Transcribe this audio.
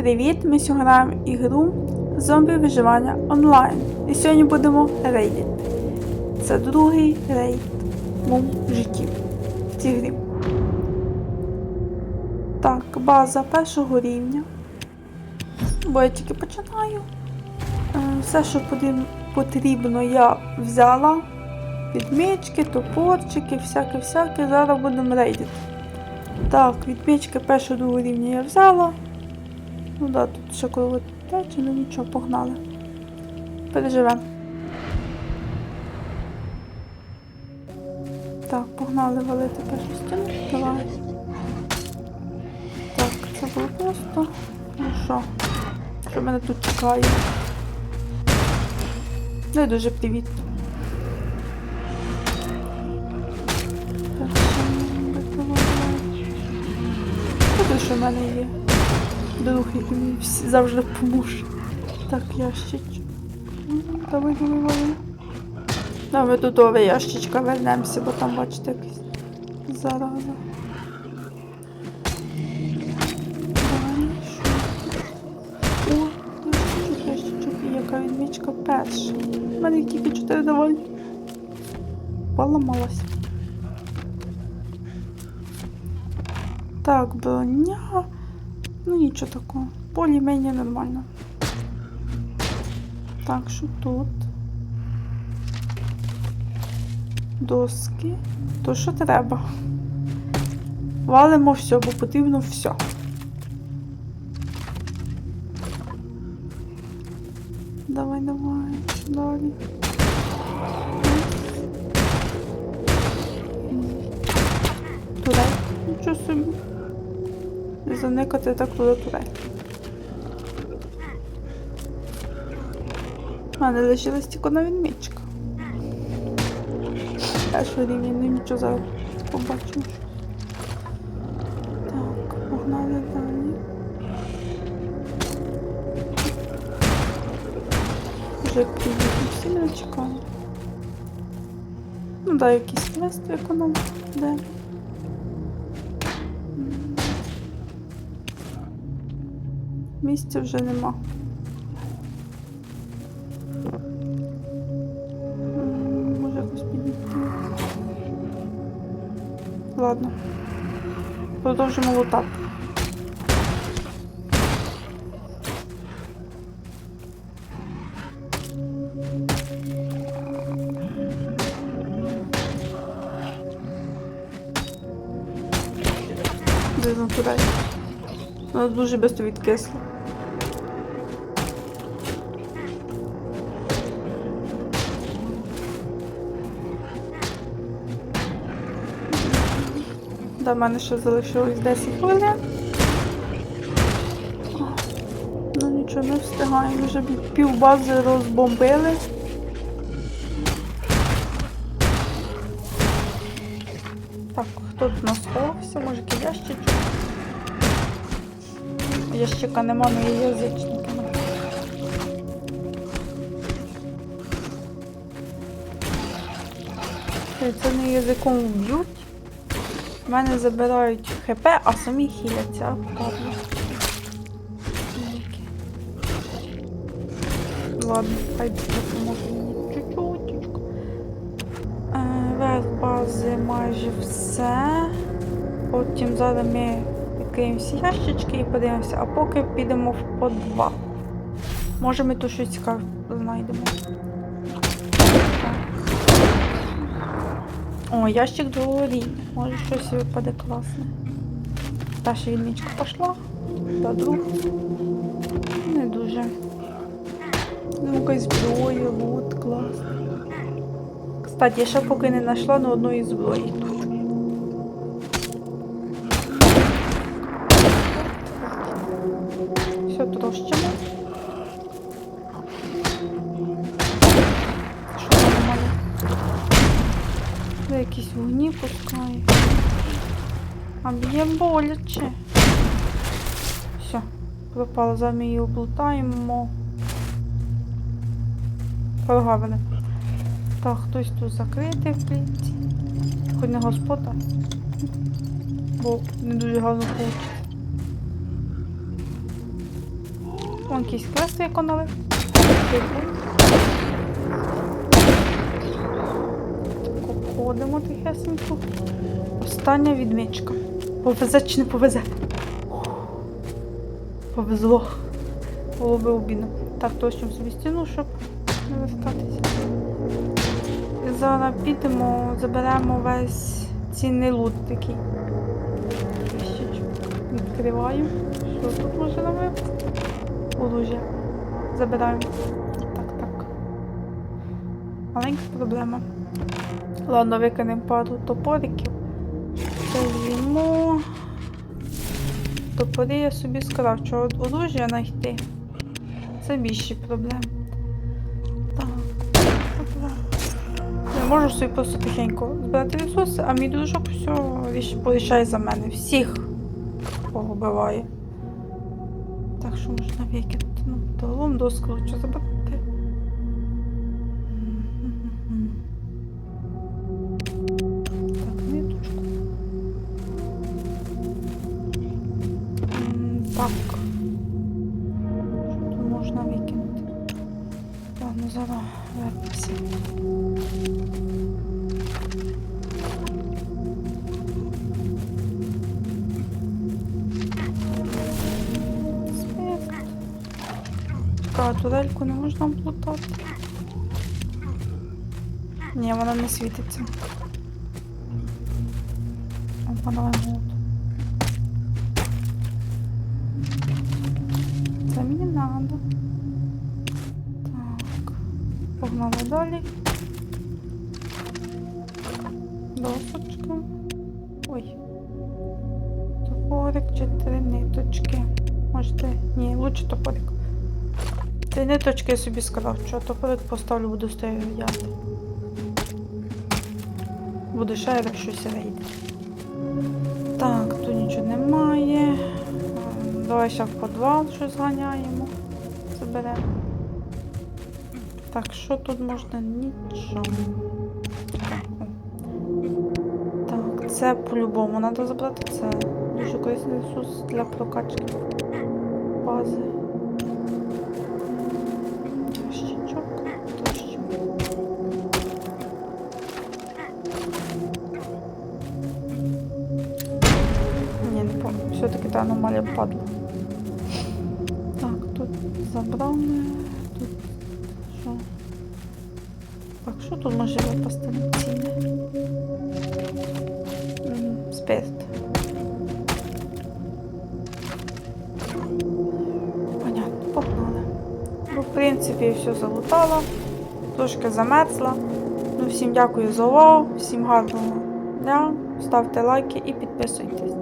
привіт! Ми сьогодні граємо ігру Зомбі виживання онлайн. І сьогодні будемо рейдити. Це другий рейд в житті в цій грі. Так, база першого рівня. Бо я тільки починаю. Е, Все, що потрібно- потрібно, я взяла. Відмічки, топорчики, всяке-всяке. Зараз будемо рейдити. Так, відмічки першого другого рівня я взяла. Ну да, тут ще коли тече, ну нічого, погнали. Переживемо. Так, погнали валити першу стіну. Давай. Так, це було просто. Ну що? Що мене тут чекає? Не дуже привіт. Так, що в мене є. Друг, який мені завжди поможе. Так, ящичок. М, Давай, давай, давай. Давай до того ящичка вернемося, бо там, бачите, якась зараза. О, ящичок, ящичок. І яка перша. У мене тільки чотири давай. Поламалась. Так, броня. Ну нічого такого. Более-менее нормально. Так, що тут? Доски. То що треба? Валимо все, бо потрібно все. Давай, давай, далі. Турель. Нічого собі. Заникати так туди турель. У мене лишилась тільки одна відмічка. Першого рівня, ну нічого зараз побачимо. Так, погнали далі. Вже привіт, всі мене чекають. Ну да, якийсь квест виконав. Де? Місця вже нема. Може якось підійти. Ладно. Продовжимо лутати. Де туди? Воно дуже швидко відкисло. До мене ще залишилось 10 хвилин. Ну нічого, не встигаємо, вже пів бази розбомбили. Так, хто тут нас сховався? Може який ящичок? Ящика нема, але є язичники. Е, Це не язиком вб'ють. У мене забирають ХП, а самі хіляться. Падло. Ладно, хай допоможе мені чуть-чуть. Е, Верх бази майже все. Потім зараз ми відкриємо всі ящички і подивимося, а поки підемо в по два. Може ми тут щось цікаве знайдемо. О, ящик другого. Може щось випаде класне. Таша відмічка пішла. Та друг. Не дуже. Ну, якась зброя, лут, клас. Кстати, я ще поки не знайшла на одної зброї Де якісь вогні пускає. А б'є боляче. Все, пропало, за ми її облутаємо. Прогавили. Так, хтось тут закритий в клітці. Хоч не господар. Бо не дуже гарно вийде. Вон якийсь квест виконали. Ходимо тихесенько. Остання відмічка. Повезе чи не повезе? Повезло. Було би обідно. Так, точно собі стіну, щоб не вертатися. Зараз підемо, заберемо весь цінний лут такий. Відкриваю. Що тут може нам випасти? Оружя. Забираємо. Маленька проблема. Ладно, викинемо пару топориків. Візьму. Топори я собі скрафчу. От оружя знайти. Це більші проблеми. Так. Я можу собі просто тихенько збирати ресурси, а мій дружок все порішає за мене. Всіх повбиває. Так що можна викинути. Ну, долом доску хочу забрати. А турельку не можна плутати. Ні, вона не світиться. Опа, давай молот. Це мені надо. Так. Погнали далі. Досочка. Ой. Топорик, чотири ниточки. Можете. Ні, лучше топорик. Три ниточки я собі сказав, що топорик поставлю, буду стояти. Буду ще як щось вийде. Так, тут нічого немає. Ем, Давай ще в підвал щось зганяємо. Заберемо. Так, що тут можна? Нічого. Так, це по-любому треба забрати. Це дуже корисний ресурс для прокачки бази. Все-таки та аномалія падла. Так, тут забрали. Тут що? Так, що тут може на ціни? Спирт. Понятно, погнали. Ну, в принципі, все залутала. Трошки замерзла. Ну, всім дякую за увагу, всім гарного дня. Ставте лайки і підписуйтесь.